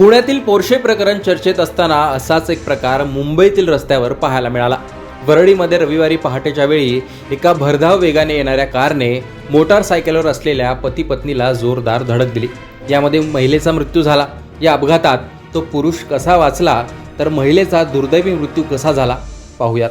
पुण्यातील पोर्शे प्रकरण चर्चेत असताना असाच एक प्रकार मुंबईतील रस्त्यावर पाहायला मिळाला. वरळीमध्ये रविवारी पहाटेच्या वेळी एका भरधाव वेगाने येणाऱ्या कारने मोटारसायकलवर असलेल्या पती पत्नीला जोरदार धडक दिली. यामध्ये महिलेचा मृत्यू झाला. या अपघातात तो पुरुष कसा वाचला तर महिलेचा दुर्दैवी मृत्यू कसा झाला पाहूयात.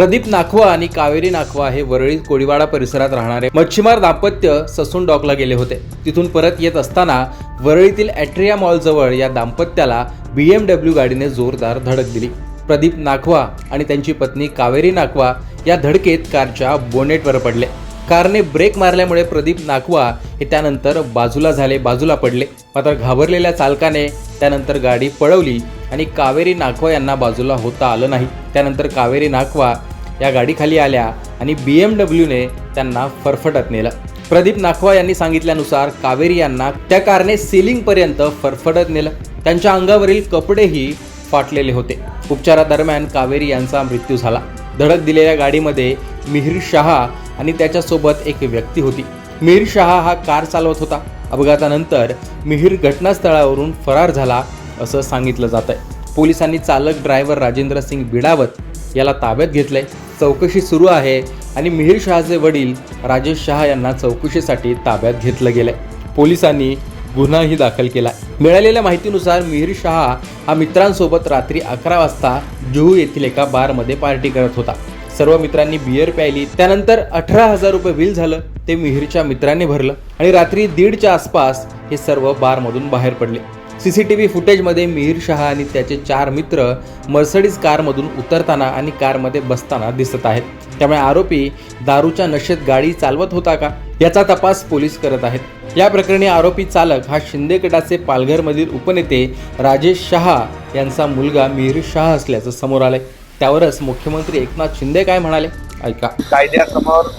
प्रदीप नाखवा आणि कावेरी नाखवा हे वरळी कोळीवाडा परिसरात राहणारे मच्छीमार दाम्पत्य ससून डॉकला गेले होते. तिथून परत येत असताना वरळीतील ॲट्रिया मॉलजवळ या दाम्पत्याला बी एम डब्ल्यू गाडीने जोरदार धडक दिली. प्रदीप नाखवा आणि त्यांची पत्नी कावेरी नाखवा या धडकेत कारच्या बोनेटवर पडले. कारने ब्रेक मारल्यामुळे प्रदीप नाखवा हे त्यानंतर बाजूला झाले बाजूला पडले. मात्र घाबरलेल्या चालकाने त्यानंतर गाडी पळवली आणि कावेरी नाखवा यांना बाजूला होता आलं नाही. त्यानंतर कावेरी नाखवा या गाडीखाली आल्या आणि बी एम डब्ल्यूने त्यांना फरफटत नेलं. प्रदीप नाखवा यांनी सांगितल्यानुसार कावेरी यांना त्या कारने सिलिंगपर्यंत फरफटत नेलं. त्यांच्या अंगावरील कपडेही फाटलेले होते. उपचारादरम्यान कावेरी यांचा मृत्यू झाला. धडक दिलेल्या गाडीमध्ये मिहिर शहा आणि त्याच्यासोबत एक व्यक्ती होती. मिहिर शहा हा कार चालवत होता. अपघातानंतर मिहिर घटनास्थळावरून फरार झाला असं सांगितलं जात आहे पोलिसांनी चालक ड्रायव्हर राजेंद्र सिंग बिडावत याला ताब्यात घेतलंय. चौकशी सुरू आहे आणि मिहिर शहाचे वडील राजेश शहा यांना चौकशीसाठी ताब्यात घेतलं गेलंय. पोलिसांनी गुन्हाही दाखल केला मिळालेल्या माहितीनुसार मिहिर शहा हा मित्रांसोबत रात्री अकरा वाजता जुहू येथील एका बारमध्ये पार्टी करत होता. सर्व मित्रांनी बियर प्यायली. त्यानंतर अठरा हजार रुपये बिल झालं ते मिहिरच्या मित्रांनी भरलं आणि रात्री दीडच्या आसपास हे सर्व बारमधून बाहेर पडले. सी सी टी व्ही फुटेजमध्ये मिहिर शहा आणि त्याचे चार मित्र मर्सडीज कारमधून उतरताना आणि कारमध्ये बसताना दिसत आहेत. त्यामुळे आरोपी दारूच्या नशेत गाडी चालवत होता का याचा तपास पोलीस करत आहेत. या प्रकरणी आरोपी चालक हा शिंदे गटाचे पालघरमधील उपनेते राजेश शहा यांचा मुलगा मिहिर शहा असल्याचं समोर आलंय. त्यावरच मुख्यमंत्री एकनाथ शिंदे काय म्हणाले? ऐका. कायद्यासमोर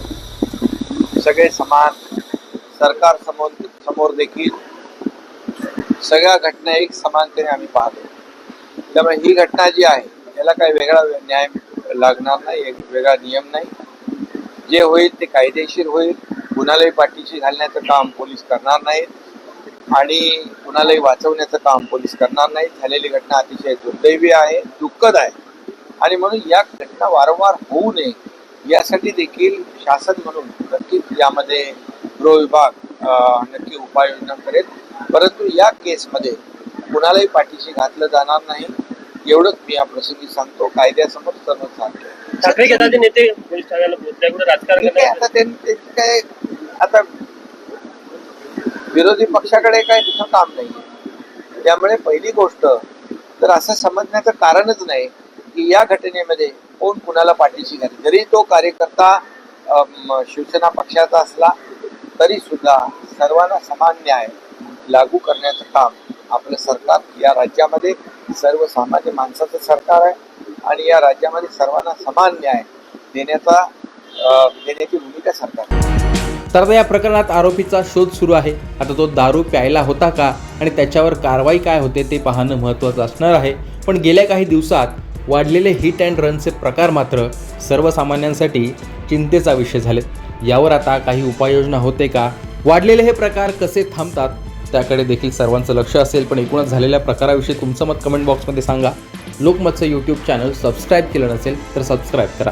सगळे समान सरकार समोर समोर देखील सगळ्या घटना एक समानतेने आम्ही पाहतो. त्यामुळे ही घटना जी आहे याला काही वेगळा न्याय लागणार नाही एक वेगळा नियम नाही. जे होईल ते कायदेशीर होईल. कुणालाही पाठीशी घालण्याचं काम पोलीस करणार नाहीत. आणि कुणालाही वाचवण्याचं काम पोलीस करणार नाहीत. झालेली घटना अतिशय दुर्दैवी आहे दुःखद आहे. आणि म्हणून या घटना वारंवार होऊ नये यासाठी देखील शासन म्हणून नक्कीच यामध्ये गृह विभाग नक्की उपाययोजना करेल. परंतु या केसमध्ये कुणालाही पाठीशी घातलं जाणार नाही. एवढंच मी या प्रसंगी सांगतो. कायद्यासमोर सर्व सांगतो. ठाकरे गटाचे नेते आता त्यांची काय आता विरोधी पक्षाकडे काय दुसरं काम नाही त्यामुळे पहिली गोष्ट तर असं समजण्याचं कारणच नाही की या घटनेमध्ये कोण कुणाला पाठीशी घाले जरी तो कार्यकर्ता शिवसेना पक्षाचा असला तरी सुद्धा सर्वांना समान न्याय लागू करण्याचं काम आपलं सरकार या राज्यामध्ये सर्वसामान्य माणसाचं सरकार आहे आणि या राज्यामध्ये सर्वांना समान न्याय देण्याचा देण्याची भूमिका सरकार तर आता या प्रकरणात आरोपीचा शोध सुरू आहे. आता तो दारू प्यायला होता का आणि त्याच्यावर कारवाई काय होते ते पाहणं महत्त्वाचं असणार आहे. पण गेल्या काही दिवसात वाढलेले हिट अँड रनचे प्रकार मात्र सर्वसामान्यांसाठी चिंतेचा विषय झालेत. यावर आता काही उपाययोजना होते का? वाढलेले हे प्रकार कसे थांबतात? त्याकडे देखील सर्वांचं लक्ष असेल पण एकूणच झालेल्या प्रकाराविषयी तुमचं मत कमेंट बॉक्समध्ये सांगा. लोकमतचं यूट्यूब चॅनल सबस्क्राईब केलं नसेल तर सबस्क्राईब करा.